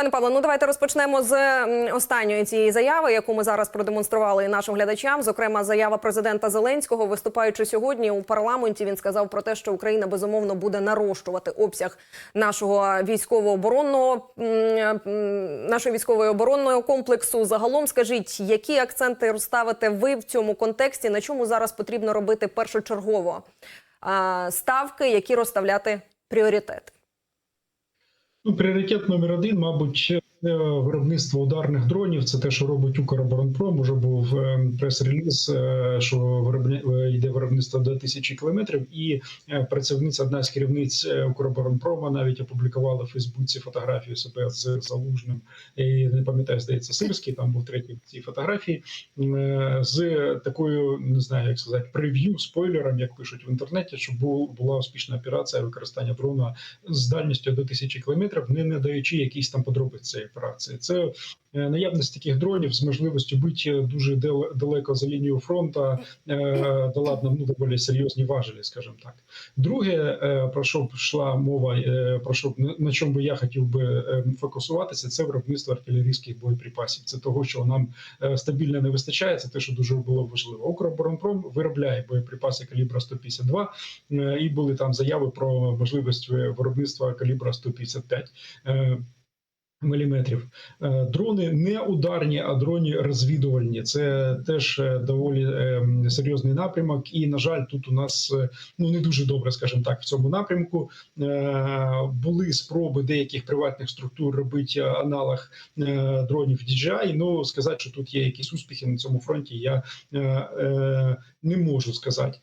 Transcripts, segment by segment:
Пане Павло, ну давайте розпочнемо з останньої цієї заяви, яку ми зараз продемонстрували нашим глядачам. Зокрема, заява президента Зеленського, виступаючи сьогодні у парламенті, він сказав про те, що Україна безумовно буде нарощувати обсяг нашого військово-оборонного нашої військової оборонного комплексу. Загалом скажіть, які акценти розставите ви в цьому контексті? На чому зараз потрібно робити першочергово ставки, які розставляти пріоритети? Ну, пріоритет номер один, мабуть, виробництво ударних дронів. Це те, що робить Укроборонпром. Уже був е, прес-реліз, е, що е, йде виробництво до тисячі кілометрів. І працівниця, одна з керівниць Укроборонпрома, навіть опублікувала в Фейсбуці фотографію себе з залужним. І не пам'ятаю, здається, Сирський. Там був третій в цій фотографії з такою, не знаю, як сказати, прев'ю спойлером, як пишуть в інтернеті, що була успішна операція використання дрона з дальністю до тисячі кілометрів, не надаючи якісь там подробиць операції. Це е, наявність таких дронів з можливістю бути дуже дал- далеко за лінією фронту, е, дала нам ну доволі серйозні важелі, скажімо так. Друге, е, про що йшла мова, про що на- чому би я хотів би фокусуватися, це виробництво артилерійських боєприпасів. Це того, що нам стабільно не вистачає. Це те, що дуже було важливо. Укроборонпром виробляє боєприпаси калібра 152, е, і були там заяви про можливість виробництва калібра 155 е, міліметрів. Е, Дрони не ударні, а дрони розвідувальні. Це теж е, доволі е, серйозний напрямок. І на жаль, тут у нас ну не дуже добре, скажімо так, в цьому напрямку. Були спроби деяких приватних структур робити аналог дронів DJI. Ну сказати, що тут є якісь успіхи на цьому фронті, я не можу сказати.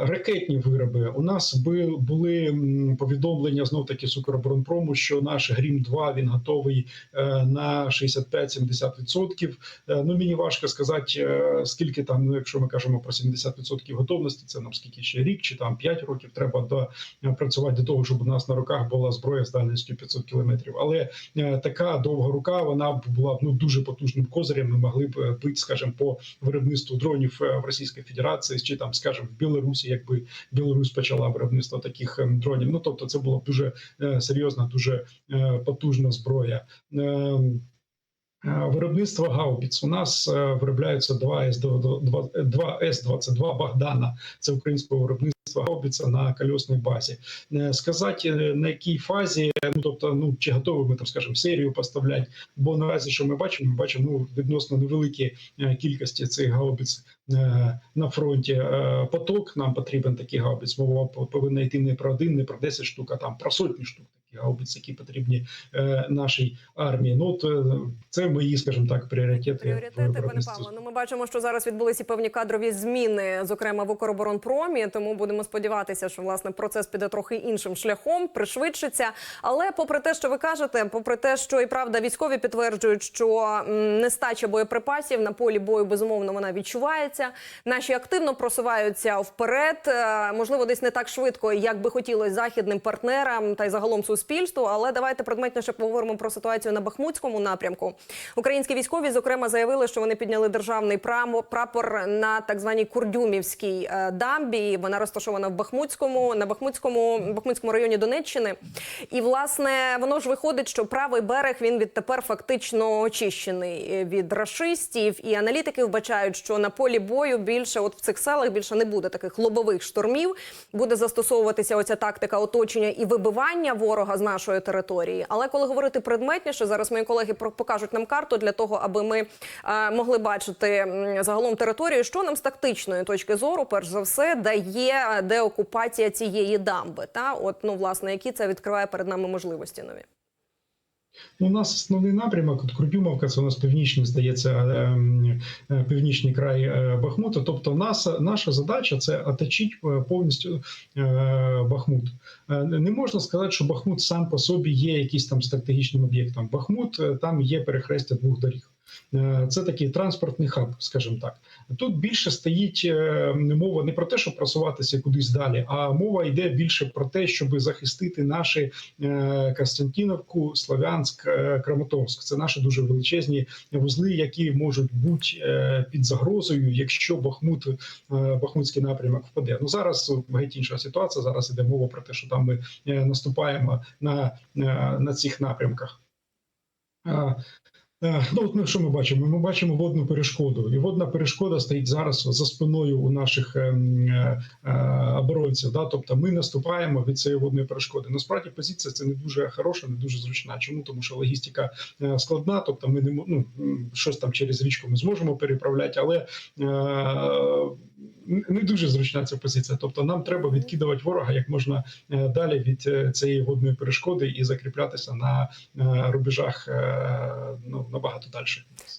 Ракетні вироби у нас були повідомлення знов таки з Укроборонпрому, що наш Грім 2 він готовий е, на 65-70%. Е, Ну мені важко сказати, е, скільки там, ну якщо ми кажемо про 70% готовності, це нам скільки ще рік чи там 5 років треба до працювати до того, щоб у нас на руках була зброя з дальністю 500 кілометрів. Але така довга рука вона б була б ну дуже потужним козирем. Ми могли б бити, скажімо, по виробництву дронів в Російській Федерації чи там, скажімо, в Білорусі, якби Білорусь почала виробництво таких ем, дронів. Ну тобто, це була б дуже серйозна, дуже потужна зброя. Ем, е, Виробництво гаубіц у нас е, виробляються 2 С-22 Богдана. Це українського виробництва гаубіца на кольосній базі. Е, Сказати на якій фазі, ну тобто, ну чи готові ми там, скажімо, серію поставляти, бо наразі, що ми бачимо, ми бачимо ну відносно невеликі кількості цих гаубиць е, на фронті. Поток нам потрібен такий гаубиць. Мова повинна йти не про один, не про 10 штук, а там про сотні штук гаубиць, які потрібні е, нашій армії. Ну от е, це мої, скажімо так, пріоритети. Пріоритети, пане. Павло. Ну ми бачимо, що зараз відбулися певні кадрові зміни, зокрема в Укроборонпромі. Тому будемо сподіватися, що власне процес піде трохи іншим шляхом, пришвидшиться. Але попри те, що ви кажете, попри те, що і правда військові підтверджують, що нестача боєприпасів на полі бою безумовно вона відчувається. Наші активно просуваються вперед. Е, Можливо, десь не так швидко, як би хотілося західним партнерам та й загалом суспільству. Але давайте предметніше поговоримо про ситуацію на Бахмутському напрямку. Українські військові, зокрема, заявили, що вони підняли державний прапор на так званій Курдюмівській е, дамбі. Вона розташована в Бахмутському на Бахмутському Бахмутському районі Донеччини. І власне воно ж виходить, що правий берег він відтепер фактично очищений е, від рашистів. І аналітики вбачають, що на полі бою більше, от в цих селах, більше не буде таких лобових штурмів. Буде застосовуватися оця тактика оточення і вибивання ворога з нашої території. Але коли говорити предметніше, зараз мої колеги покажуть нам карту для того, аби ми е, могли бачити загалом територію, що нам з тактичної точки зору, перш за все, дає е, деокупація цієї дамби. Та от ну власне, які це відкриває перед нами можливості нові. Ну, у нас основний напрямок, от Крутюмовка, це у нас північний, здається, ем, е, північний край е, Бахмута. Тобто, наша, наша задача це оточити е, повністю е, Бахмут. Е, Не можна сказати, що Бахмут сам по собі є якийсь там стратегічним об'єктом. Бахмут е, там є перехрестя двох доріг. Е, Це такий транспортний хаб, скажімо так. Тут більше стоїть е, мова не про те, щоб просуватися кудись далі, а мова йде більше про те, щоб захистити наші е, Костянтинівку, Слов'янськ, Краматорськ. Це наші дуже величезні вузли, які можуть бути під загрозою, якщо Бахмут, Бахмутський напрямок впаде. Ну зараз геть інша ситуація. Зараз іде мова про те, що там ми наступаємо на, на, на цих напрямках. Е, Ну, от ми що ми бачимо? Ми бачимо водну перешкоду, і водна перешкода стоїть зараз за спиною у наших е, е, оборонців. Да? Тобто ми наступаємо від цієї водної перешкоди. Насправді позиція це не дуже хороша, не дуже зручна. Чому тому, що логістика складна, тобто ми не ну, щось там через річку ми зможемо переправляти, але е, не дуже зручна ця позиція. Тобто, нам треба відкидувати ворога як можна е, далі від е, цієї водної перешкоди і закріплятися на е, рубежах ну набагато далі.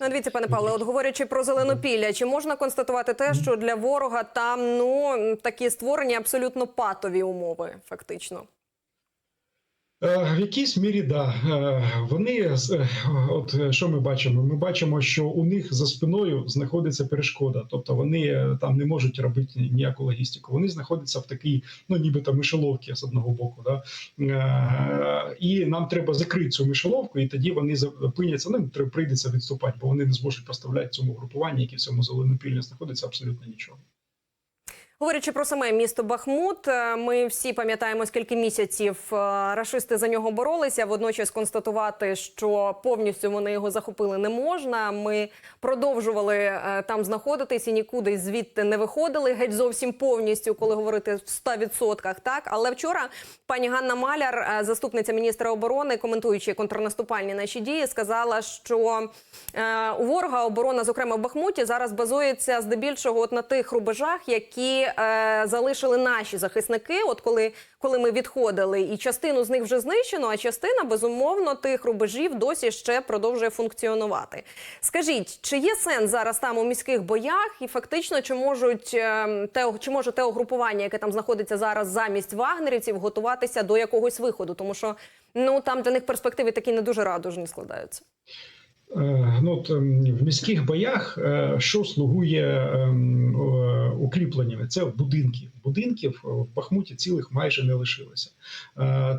Ну, дивіться, пане Павле, от говорячи про зеленопілля, чи можна констатувати те, що для ворога там ну такі створені абсолютно патові умови, фактично? Е, В якійсь мірі да Е, вони е, от що ми бачимо? Ми бачимо, що у них за спиною знаходиться перешкода, тобто вони там не можуть робити ніяку логістику. Вони знаходяться в такій, ну нібито мишоловці з одного боку. Да? І нам треба закрити цю мишоловку, і тоді вони зупиняться. Ну прийдеться відступати, бо вони не зможуть поставляти цьому групуванню, яке в цьому зеленопіллі знаходиться абсолютно нічого. Говорячи про саме місто Бахмут, е, ми всі пам'ятаємо, скільки місяців е, рашисти за нього боролися. Водночас констатувати, що повністю вони його захопили, не можна. Ми продовжували е, там знаходитись і нікуди звідти не виходили. Геть зовсім повністю, коли говорити в 100%, Так, але вчора пані Ганна Маляр, заступниця міністра оборони, коментуючи контрнаступальні наші дії, сказала, що у ворога оборона, зокрема в Бахмуті, зараз базується здебільшого от на тих рубежах, які е, залишили наші захисники. От коли, коли ми відходили, і частину з них вже знищено, а частина безумовно тих рубежів досі ще продовжує функціонувати. Скажіть, чи є сенс зараз там у міських боях, і фактично чи можуть е, те, чи може те угрупування, яке там знаходиться зараз замість вагнерівців, готуватися до якогось виходу, тому що ну там для них перспективи такі не дуже радужні складаються. Е, Ну, ем, в міських боях е, що слугує ем, е, укріпленнями? Це будинки. Будинків в Бахмуті цілих майже не лишилося.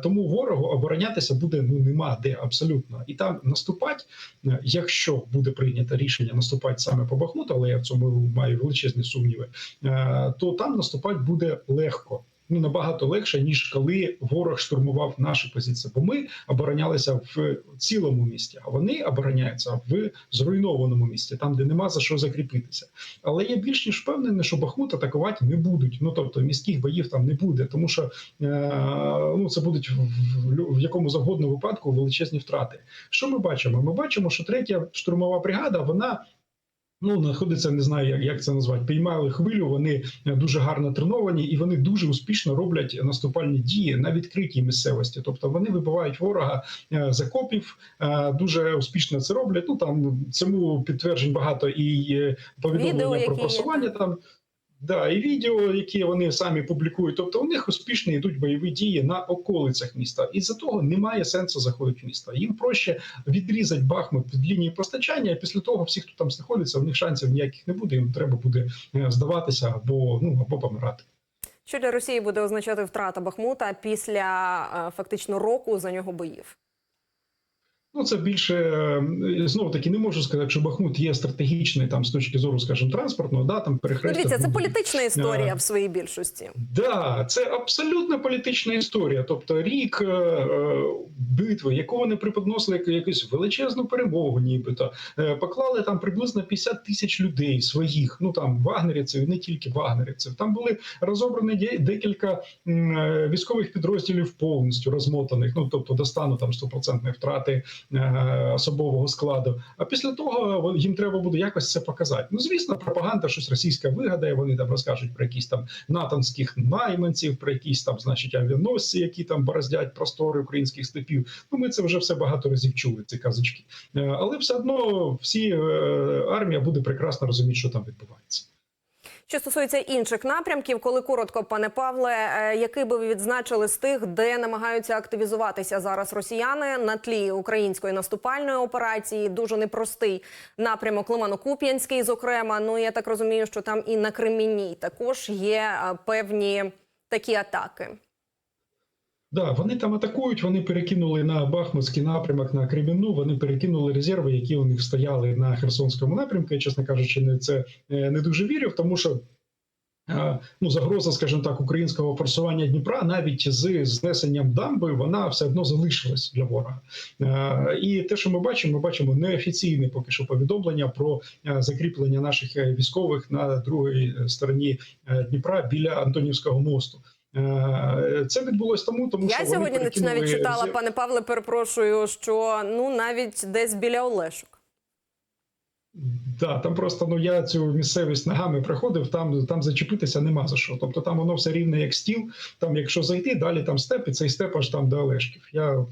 Тому ворогу оборонятися буде ну нема де абсолютно. І там наступати, е, якщо буде прийнято рішення наступати саме по Бахмуту, але я в цьому маю величезні сумніви, то там наступати буде легко. Ну набагато легше ніж коли ворог штурмував наші позиції. Бо ми оборонялися в цілому місті, а вони обороняються в зруйнованому місті, там де нема за що закріпитися. Але я більш ніж впевнений, що Бахмут атакувати не будуть. Ну тобто міських боїв там не буде, тому що е, ну це будуть в, в, якому завгодно випадку величезні втрати. Що ми бачимо? Ми бачимо, що третя штурмова бригада вона. Ну, знаходиться, не знаю, як, як це назвати. Піймали хвилю. Вони дуже гарно треновані, і вони дуже успішно роблять наступальні дії на відкритій місцевості. Тобто вони вибивають ворога закопів, з окопів, е, дуже успішно це роблять. Ну там цьому підтверджень багато і е, повідомлення Відео, про просування там. Да, і відео, які вони самі публікують. Тобто у них успішно йдуть бойові дії на околицях міста. І за того немає сенсу заходити в місто. Їм проще відрізати Бахмут від лінії постачання. І після того всі, хто там знаходиться, у них шансів ніяких не буде. Їм треба буде е, здаватися або ну або помирати. Що для Росії буде означати втрата Бахмута після е, фактично року за нього боїв? Ну, це більше знову таки не можу сказати, що Бахмут є стратегічний там з точки зору, скажімо, транспортного, да там Ну, перехрестя. дивіться, це політична історія Е, в своїй більшості. Да, це абсолютно політична історія. Тобто рік е, е, битви, яку вони преподносили як якусь величезну перемогу, нібито е, поклали там приблизно 50 тисяч людей своїх. Ну там вагнерівців, не тільки вагнерівців. Там були розобрані декілька е, військових підрозділів повністю розмотаних. Ну тобто до стану там стопроцентної втрати е, особового складу. А після того їм треба буде якось це показати. Ну звісно, пропаганда щось російська вигадає. Вони там розкажуть про якісь там натанських найманців, про якісь там, значить, авіаносці, які там бороздять простори українських степів. Ну ми це вже все багато разів чули. Ці казочки, Е, але все одно всі е, армія буде прекрасно розуміти, що там відбувається. Що стосується інших напрямків, коли коротко, пане Павле, е, який би ви відзначили з тих, де намагаються активізуватися зараз росіяни на тлі української наступальної операції, дуже непростий напрямок Лимано-Куп'янський, зокрема. Ну я так розумію, що там і на Кремінній також є е, певні такі атаки. Да, вони там атакують. Вони перекинули на Бахмутський напрямок на Кремінну. Вони перекинули резерви, які у них стояли на Херсонському напрямку. Я, чесно кажучи, не це е, не дуже вірю, тому що ну загроза, скажімо так, українського форсування Дніпра, навіть з знесенням дамби, вона все одно залишилась для ворога. Е, І те, що ми бачимо, ми бачимо неофіційне поки що повідомлення про е, закріплення наших військових на другій стороні Дніпра біля Антонівського мосту. Е, Це відбулось тому, тому що Я сьогодні навіть читала, пане Павле, перепрошую, що ну навіть десь біля Олешок. Да, там просто ну я цю місцевість ногами приходив, там там зачепитися нема за що. Тобто там воно все рівне як стіл. Там, якщо зайти, далі там степ, і цей степ аж там до Олешків. Я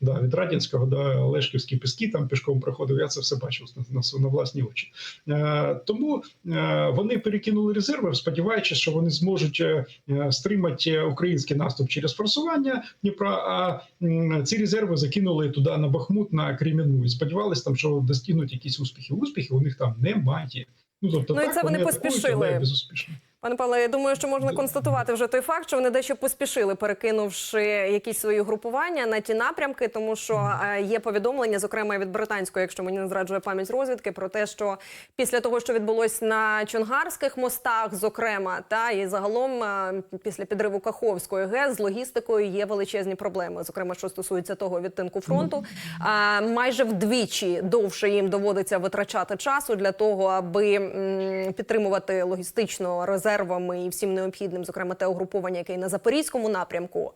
да, від Радянського до Олешківські піски там пішком проходив. Я це все бачив на, на, на власні очі. Е, тому е, вони перекинули резерви, сподіваючись, що вони зможуть е, е, стримати український наступ через форсування Дніпра. А м, ці резерви закинули туди на Бахмут на Кремінну і сподівалися там, що достигнуть якісь успіхи. Успіхів у них там немає. Ну тобто, Ну, і так, це вони поспішили. безуспішно. Пане Павле, я думаю, що можна констатувати вже той факт, що вони дещо поспішили, перекинувши якісь свої групування на ті напрямки, тому що е, є повідомлення, зокрема від британської, якщо мені не зраджує пам'ять розвідки, про те, що після того, що відбулось на Чонгарських мостах, зокрема, та і загалом е, після підриву Каховської ГЕС з логістикою є величезні проблеми, зокрема, що стосується того відтинку фронту. А, майже вдвічі довше їм доводиться витрачати часу для того, аби м, підтримувати логістично резервами і всім необхідним, зокрема те угруповання, яке і на запорізькому напрямку.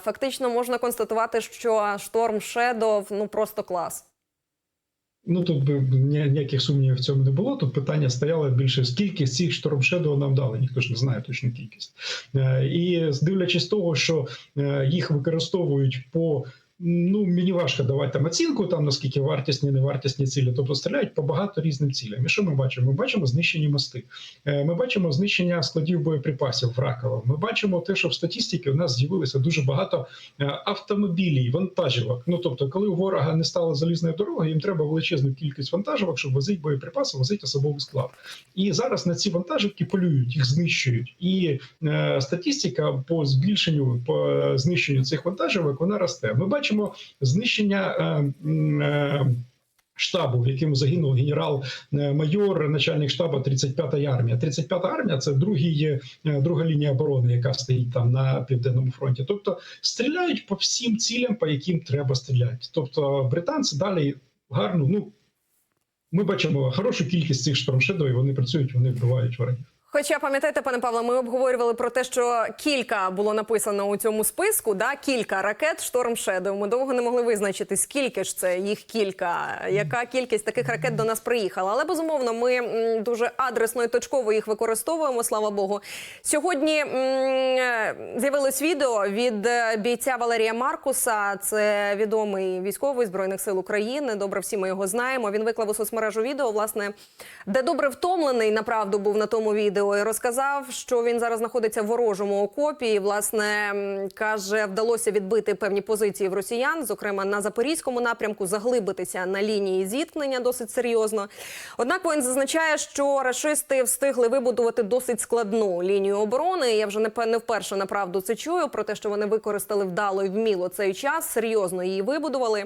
Фактично можна констатувати, що шторм Шедов ну просто клас. Ну тут ніяких сумнівів в цьому не було. Тут питання стояло більше скільки з цих Shadow нам дали. Ніхто ж не знає точну кількість. Е, І дивлячись того, що е, їх використовують по. Ну, мені важко давати там оцінку, там наскільки вартісні, невартісні цілі. Тобто стріляють по багато різним цілям. І що ми бачимо? Ми бачимо знищені мости. Е, Ми бачимо знищення складів боєприпасів в Раково. Ми бачимо те, що в статистиці у нас з'явилося дуже багато е, автомобілів, вантажівок. Ну тобто, коли у ворога не стало залізної дороги, їм треба величезну кількість вантажівок, щоб возити боєприпаси, возити особовий склад. І зараз на ці вантажівки полюють, їх знищують. І е, статистика по збільшенню, по е, знищенню цих вантажівок вона росте. Ми бачимо знищення. Е, е, Штабу, в якому загинув генерал-майор, начальник штабу 35-ї армії. 35-та армія це другий, е, друга лінія оборони, яка стоїть там на південному фронті. Тобто стріляють по всім цілям, по яким треба стріляти. Тобто британці далі гарно. Ну ми бачимо хорошу кількість цих штормшедів, вони працюють, вони вбивають ворогів. Хоча пам'ятаєте, пане Павло, ми обговорювали про те, що кілька було написано у цьому списку. Да, кілька ракет Шторм Шедоу. Ми довго не могли визначити, скільки ж це їх кілька, яка кількість таких ракет до нас приїхала. Але безумовно, ми дуже адресно і точково їх використовуємо. Слава Богу. Сьогодні е, з'явилось відео від е, бійця Валерія Маркуса. Це відомий військовий збройних сил України. Добре, всі ми його знаємо. Він виклав у соцмережу відео, власне, де добре втомлений, направду був на тому відео, і розказав, що він зараз знаходиться в ворожому окопі. І, власне, каже, вдалося відбити певні позиції в росіян, зокрема на запорізькому напрямку, заглибитися на лінії зіткнення досить серйозно. Однак він зазначає, що рашисти встигли вибудувати досить складну лінію оборони. Я вже не пе- не вперше направду це чую про те, що вони використали вдало і вміло цей час, серйозно її вибудували.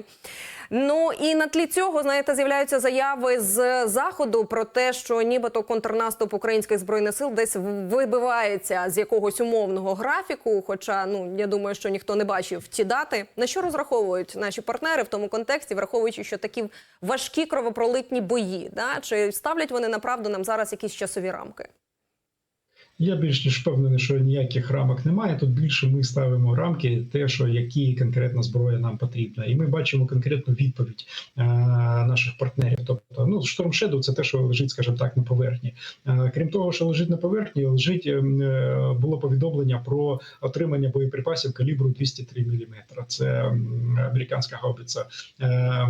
Ну і на тлі цього, знаєте, з'являються заяви з заходу про те, що нібито контрнаступ українських збройних сил десь вибивається з якогось умовного графіку. Хоча ну я думаю, що ніхто не бачив ті дати. На що розраховують наші партнери в тому контексті, враховуючи, що такі важкі кровопролитні бої, да чи ставлять вони направду нам зараз якісь часові рамки? Я більш ніж впевнений, що ніяких рамок немає. Тут більше ми ставимо рамки, те, що які конкретна зброя нам потрібна, і ми бачимо конкретну відповідь е, наших партнерів. Тобто, ну Storm Shadow – це те, що лежить, скажімо так, на поверхні. Е, крім того, що лежить на поверхні, лежить е, було повідомлення про отримання боєприпасів калібру 203 мм. Це американська гаубиця. Е,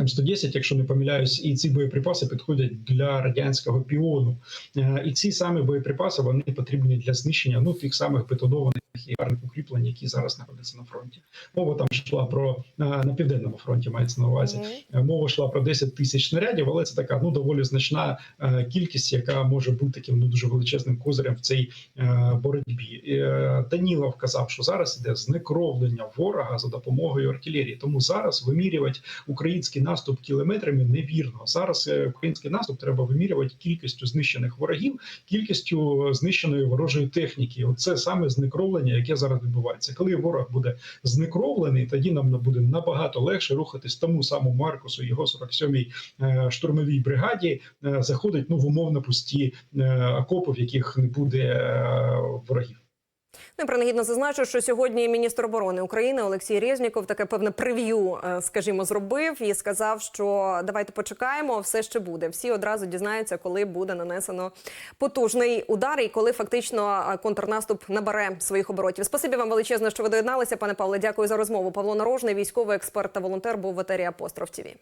М110, якщо не помиляюсь, і ці боєприпаси підходять для радянського піону. Е, І ці самі боєприпаси вони потрібні для знищення ну тих самих бетонованих і гарних укріплень, які зараз знаходяться на фронті. Мова там йшла про е, на південному фронті, мається на увазі. Е, Мова йшла про 10 тисяч снарядів, але це така ну доволі значна кількість, яка може бути таким ну дуже величезним козирем в цій боротьбі. Данілов казав, що зараз іде знекровлення ворога за допомогою артилерії. Тому зараз вимірювати український український наступ кілометрами невірно. Зараз е, український наступ треба вимірювати кількістю знищених ворогів, кількістю знищеної ворожої техніки. Оце саме знекровлення, яке зараз відбувається. Коли ворог буде знекровлений, тоді нам буде набагато легше рухатись тому самому Маркусу, його 47-й е, штурмовій бригаді, е, заходить ну в умовно пусті е, окопи, в яких не буде е, ворогів. Ну, і принагідно зазначу, що сьогодні міністр оборони України Олексій Резніков таке певне прев'ю, е, скажімо, зробив і сказав, що давайте почекаємо, все ще буде. Всі одразу дізнаються, коли буде нанесено потужний удар і коли фактично е, контрнаступ набере своїх оборотів. Спасибі вам величезне, що ви доєдналися, пане Павле. Дякую за розмову. Павло Нарожний, військовий експерт та волонтер, був в етері Апостроф ТІВІ.